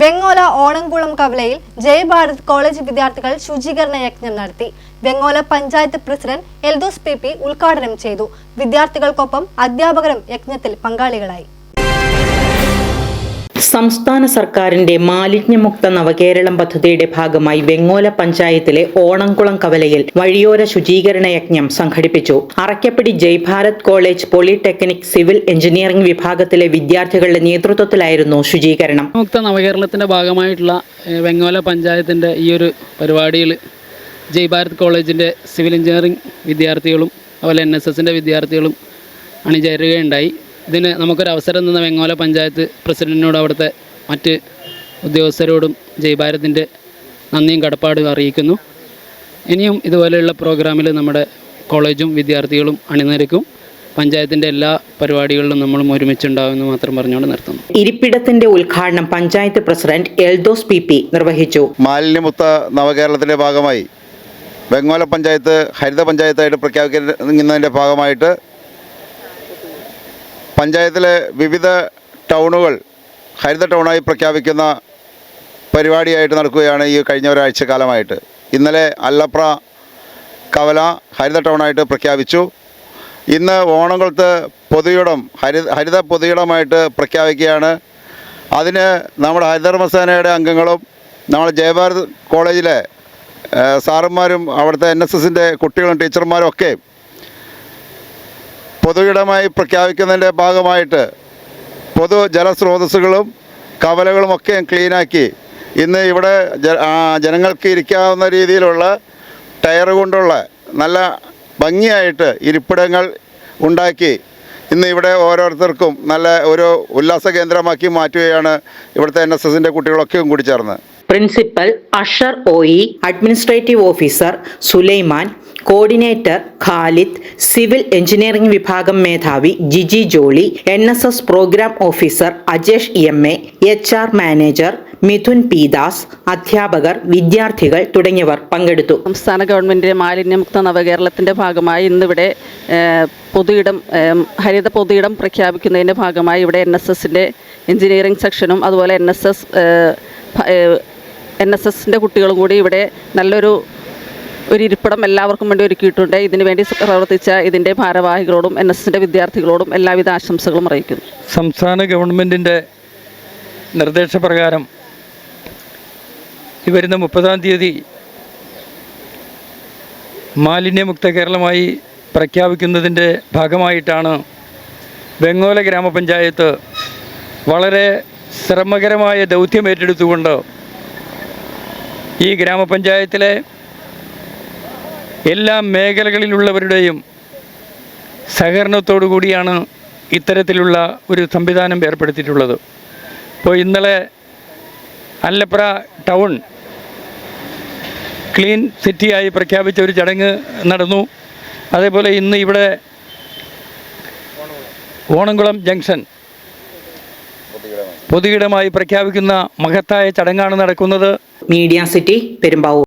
വെങ്ങോല ഓണംകുളം കവലയിൽ ജയഭാരത് കോളേജ് വിദ്യാർത്ഥികൾ ശുചീകരണ യജ്ഞം നടത്തി. Vengola panchayat president Eldhose P P ഉദ്ഘാടനം ചെയ്തു. വിദ്യാർത്ഥികൾക്കൊപ്പം അധ്യാപകരും യജ്ഞത്തിൽ പങ്കാളികളായി. സംസ്ഥാന സർക്കാരിന്റെ മാലിന്യമുക്ത നവകേരളം പദ്ധതിയുടെ ഭാഗമായി വെങ്ങോല പഞ്ചായത്തിലെ ഓണംകുളം കവലയിൽ വഴിയോര ശുചീകരണ യജ്ഞം സംഘടിപ്പിച്ചു. Arakkappady Jaibharat college polytechnic civil engineering വിഭാഗത്തിലെ വിദ്യാർത്ഥികളുടെ നേതൃത്വത്തിലായിരുന്നു ശുചീകരണം. മുക്ത നവകേരളത്തിന്റെ ഭാഗമായിട്ടുള്ള വെങ്ങോല പഞ്ചായത്തിന്റെ ഈ ഒരു പരിപാടിയിൽ ജയ്ഭാരത് കോളേജിന്റെ സിവിൽ എഞ്ചിനീയറിംഗ് വിദ്യാർത്ഥികളും അതുപോലെ എൻ എസ് എസിന്റെ വിദ്യാർത്ഥികളും അണിചേരുകയുണ്ടായി. ഇതിന് നമുക്കൊരു അവസരം തന്ന വെങ്ങോല പഞ്ചായത്ത് പ്രസിഡന്റിനോട് അവിടുത്തെ മറ്റ് ഉദ്യോഗസ്ഥരോടും ജയ്ഭാരതിന്റെ നന്ദിയും കടപ്പാടും അറിയിക്കുന്നു. ഇനിയും ഇതുപോലെയുള്ള പ്രോഗ്രാമിൽ നമ്മുടെ കോളേജും വിദ്യാർത്ഥികളും അണിനിരക്കും. പഞ്ചായത്തിന്റെ എല്ലാ പരിപാടികളിലും നമ്മളും ഒരുമിച്ചുണ്ടാവുമെന്ന് മാത്രം പറഞ്ഞുകൊണ്ട് നിർത്തുന്നു. ഇരിപ്പിടത്തിന്റെ ഉദ്ഘാടനം panchayat president Eldhose P P നിർവഹിച്ചു. മാലിന്യമുക്ത നവകേരളത്തിന്റെ ഭാഗമായി ബംഗോല പഞ്ചായത്ത് ഹരിത പഞ്ചായത്തായിട്ട് പ്രഖ്യാപിക്കുന്നതിന്റെ ഭാഗമായിട്ട് പഞ്ചായത്തിലെ വിവിധ ടൗണുകൾ ഹരിത ടൗണായി പ്രഖ്യാപിക്കുന്ന പരിപാടിയായിട്ട് നടക്കുകയാണ് ഈ കഴിഞ്ഞ ഒരാഴ്ച കാലമായിട്ട്. ഇന്നലെ അല്ലപ്ര കവല ഹരിത ടൗണായിട്ട് പ്രഖ്യാപിച്ചു. ഇന്ന് ഓണംകുളത്ത് പൊതുയിടം ഹരി ഹരിത പൊതുയിടമായിട്ട് പ്രഖ്യാപിക്കുകയാണ്. അതിന് നമ്മുടെ ഹരിതകർമ്മസേനയുടെ അംഗങ്ങളും നമ്മുടെ ജയഭാരത് കോളേജിലെ സാറുമാരും അവിടുത്തെ എൻ എസ് എസിന്റെ കുട്ടികളും ടീച്ചർമാരും ഒക്കെ പൊതുയിടമായി പ്രഖ്യാപിക്കുന്നതിന്റെ ഭാഗമായിട്ട് പൊതു ജലസ്രോതസ്സുകളും കവലകളുമൊക്കെ ക്ലീനാക്കി ഇന്ന് ഇവിടെ ജനങ്ങൾക്ക് ഇരിക്കാവുന്ന രീതിയിലുള്ള ടയർ കൊണ്ടുള്ള നല്ല ഭംഗിയായിട്ട് ഇരിപ്പിടങ്ങൾ ഉണ്ടാക്കി ഇന്ന് ഇവിടെ ഓരോരുത്തർക്കും നല്ല ഒരു ഉല്ലാസ കേന്ദ്രമാക്കി മാറ്റുകയാണ് ഇവിടുത്തെ എൻ എസ് എസിന്റെ കുട്ടികളൊക്കെയും കൂടി ചേർന്ന്. Principal Ashar O E administrative officer Sulaiman coordinator Khalid civil engineering വിഭാഗം മേധാവി Jiji Jolly N S S programme officer Ajesh M A H R manager Mithun P Das അധ്യാപകർ വിദ്യാർത്ഥികൾ തുടങ്ങിയവർ പങ്കെടുത്തു. സംസ്ഥാന ഗവൺമെന്റിന്റെ മാലിന്യമുക്ത നവകേരളത്തിന്റെ ഭാഗമായി ഇന്നിവിടെ പൊതുയിടം ഹരിത പൊതുയിടം പ്രഖ്യാപിക്കുന്നതിന്റെ ഭാഗമായി ഇവിടെ എൻ എസ് എസിന്റെ എഞ്ചിനീയറിംഗ് സെക്ഷനും അതുപോലെ N S S N S എസിന്റെ കുട്ടികളും കൂടി ഇവിടെ നല്ലൊരു ഒരു ഇരിപ്പിടം എല്ലാവർക്കും വേണ്ടി ഒരുക്കിയിട്ടുണ്ട്. ഇതിനു വേണ്ടി പ്രവർത്തിച്ച ഇതിന്റെ ഭാരവാഹികളോടും എൻ എസ് എസിന്റെ വിദ്യാർത്ഥികളോടും എല്ലാവിധ ആശംസകളും അറിയിക്കുന്നു. സംസ്ഥാന ഗവൺമെന്റിന്റെ നിർദ്ദേശപ്രകാരം ഈ വരുന്ന മുപ്പതാം തീയതി മാലിന്യമുക്ത കേരളമായി പ്രഖ്യാപിക്കുന്നതിന്റെ ഭാഗമായിട്ടാണ് ബംഗോല ഗ്രാമപഞ്ചായത്ത് വളരെ ശ്രമകരമായ ദൗത്യം ഏറ്റെടുത്തുകൊണ്ട് ഈ ഗ്രാമപഞ്ചായത്തിലെ എല്ലാ മേഖലകളിലുള്ളവരുടെയും സഹകരണത്തോടു കൂടിയാണ് ഇത്തരത്തിലുള്ള ഒരു സംവിധാനം ഏർപ്പെടുത്തിയിട്ടുള്ളത്. ഇപ്പോൾ ഇന്നലെ അല്ലപ്ര ടൗൺ ക്ലീൻ സിറ്റിയായി പ്രഖ്യാപിച്ച ഒരു ചടങ്ങ് നടന്നു. അതേപോലെ ഇന്ന് ഇവിടെ ഓണംകുളം ജംഗ്ഷൻ പൊതുയിടമായി പ്രഖ്യാപിക്കുന്ന മഹത്തായ ചടങ്ങാണ് നടക്കുന്നത്. Media city Perumbavoor.